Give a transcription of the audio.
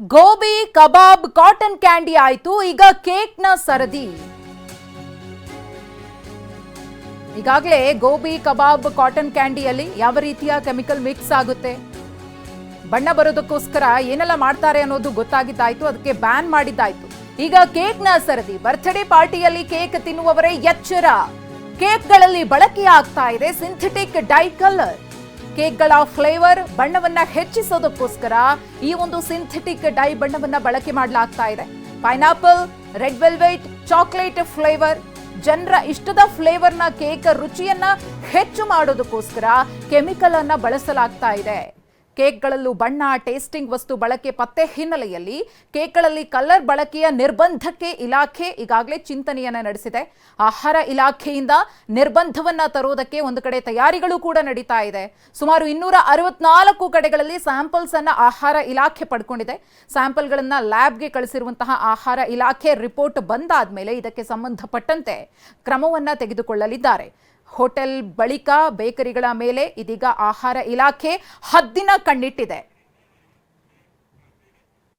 ಗೋಬಿ, ಕಬಾಬ್, cotton candy ಆಯ್ತು. ಈಗ ಕೇಕ್ನ ಸರದಿ. ಈಗಾಗಲೇ ಗೋಬಿ, ಕಬಾಬ್, ಕಾಟನ್ ಕ್ಯಾಂಡಿಯಲ್ಲಿ ಯಾವ ರೀತಿಯ ಕೆಮಿಕಲ್ ಮಿಕ್ಸ್ ಆಗುತ್ತೆ? ಬಣ್ಣ ಬರೋದಕ್ಕೋಸ್ಕರ ಏನೆಲ್ಲ ಮಾಡ್ತಾರೆ ಅನ್ನೋದು ಗೊತ್ತಾಗಿದ್ದಾಯ್ತು. ಅದಕ್ಕೆ ಬ್ಯಾನ್ ಮಾಡಿದ್ದಾಯ್ತು. ಈಗ ಕೇಕ್ನ ಸರದಿ. ಬರ್ತ್ಡೇ ಪಾರ್ಟಿಯಲ್ಲಿ ಕೇಕ್ ತಿನ್ನುವವರೇ ಎಚ್ಚರ. ಕೇಕ್ಗಳಲ್ಲಿ ಬಳಕೆಯಾಗ್ತಾ ಇದೆ ಸಿಂಥೆಟಿಕ್ ಡೈ ಕಲರ್. ಕೇಕ್ಗಳ ಫ್ಲೇವರ್ ಬಣ್ಣವನ್ನ ಹೆಚ್ಚಿಸೋದಕ್ಕೋಸ್ಕರ ಈ ಒಂದು ಸಿಂಥೆಟಿಕ್ ಡೈ ಬಣ್ಣವನ್ನ ಬಳಕೆ ಮಾಡಲಾಗ್ತಾ ಇದೆ. Pineapple, red velvet, chocolate flavour, ಜನರ ಇಷ್ಟದ ಫ್ಲೇವರ್ನ ಕೇಕ್ ರುಚಿಯನ್ನ ಹೆಚ್ಚು ಮಾಡೋದಕ್ಕೋಸ್ಕರ ಕೆಮಿಕಲ್ ಅನ್ನ ಬಳಸಲಾಗ್ತಾ ಇದೆ. ಕೇಕ್ಗಳಲ್ಲೂ ಬಣ್ಣ ಟೇಸ್ಟಿಂಗ್ ವಸ್ತು ಬಳಕೆ ಪತ್ತೆ ಹಿನ್ನೆಲೆಯಲ್ಲಿ ಕೇಕ್ಗಳಲ್ಲಿ ಕಲರ್ ಬಳಕೆಯ ನಿರ್ಬಂಧಕ್ಕೆ ಇಲಾಖೆ ಈಗಾಗಲೇ ಚಿಂತನೆಯನ್ನ ನಡೆಸಿದೆ. ಆಹಾರ ಇಲಾಖೆಯಿಂದ ನಿರ್ಬಂಧವನ್ನ ತರೋದಕ್ಕೆ ಒಂದು ಕಡೆ ತಯಾರಿಗಳು ಕೂಡ ನಡೀತಾ ಇದೆ. ಸುಮಾರು ಇನ್ನೂರ ಅರವತ್ನಾಲ್ಕು ಕಡೆಗಳಲ್ಲಿ ಸ್ಯಾಂಪಲ್ಸ್ ಅನ್ನ ಆಹಾರ ಇಲಾಖೆ ಪಡ್ಕೊಂಡಿದೆ. ಸ್ಯಾಂಪಲ್ಗಳನ್ನ ಲ್ಯಾಬ್ಗೆ ಕಳಿಸಿರುವಂತಹ ಆಹಾರ ಇಲಾಖೆ ರಿಪೋರ್ಟ್ ಬಂದಾದ ಮೇಲೆ ಇದಕ್ಕೆ ಸಂಬಂಧಪಟ್ಟಂತೆ ಕ್ರಮವನ್ನ ತೆಗೆದುಕೊಳ್ಳಲಿದ್ದಾರೆ. ಹೋಟೆಲ್ ಬಳಿಕ ಬೇಕರಿಗಳ ಮೇಲೆ ಇದೀಗ ಆಹಾರ ಇಲಾಖೆ ಹದ್ದಿನ ಕಣ್ಣಿಟ್ಟಿದೆ.